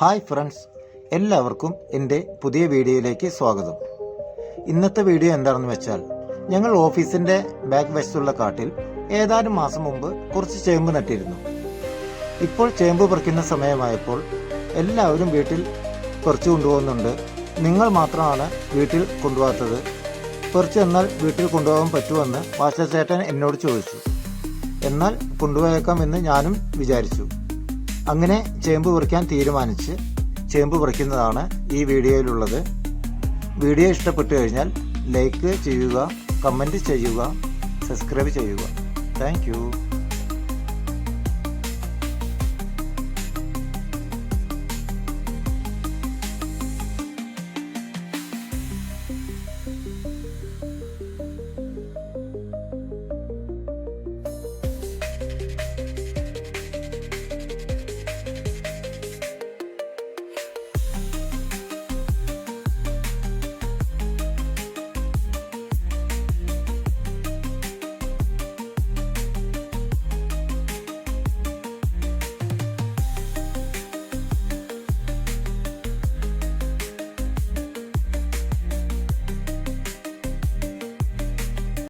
Hi friends എല്ലാവർക്കും എന്റെ പുതിയ വീഡിയോയിലേക്ക് സ്വാഗതം. ഇന്നത്തെ വീഡിയോ എന്താണെന്ന് വെച്ചാൽ ഞങ്ങൾ ഓഫീസിന്റെ ബാക്ക് വശത്തുള്ള കാട്ടിൽ ഏതാനും മാസം മുമ്പ് കുറച്ച് ചേമ്പ് നട്ടിരുന്നു. ഇപ്പോൾ ചേമ്പ് പറിക്കുന്ന സമയമായപ്പോൾ എല്ലാവരും വീട്ടിൽ പറിച്ചു കൊണ്ടുപോകുന്നുണ്ട്. നിങ്ങൾ മാത്രമാണ് വീട്ടിൽ കൊണ്ടുപോകാത്തത്. പറിച്ചു എന്നാൽ വീട്ടിൽ കൊണ്ടുപോകാൻ പറ്റുമെന്ന് വാശ ചേട്ടൻ എന്നോട് ചോദിച്ചു. എന്നാൽ കൊണ്ടുപോയേക്കാം എന്ന് ഞാനും വിചാരിച്ചു. അങ്ങനെ ചേമ്പ് പറിക്കാൻ തീരുമാനിച്ച് ചേമ്പ് പറിക്കുന്നതാണ് ഈ വീഡിയോയിലുള്ളത്. വീഡിയോ ഇഷ്ടപ്പെട്ടു കഴിഞ്ഞാൽ ലൈക്ക് ചെയ്യുക കമന്റ് ചെയ്യുക സബ്സ്ക്രൈബ് ചെയ്യുക. താങ്ക്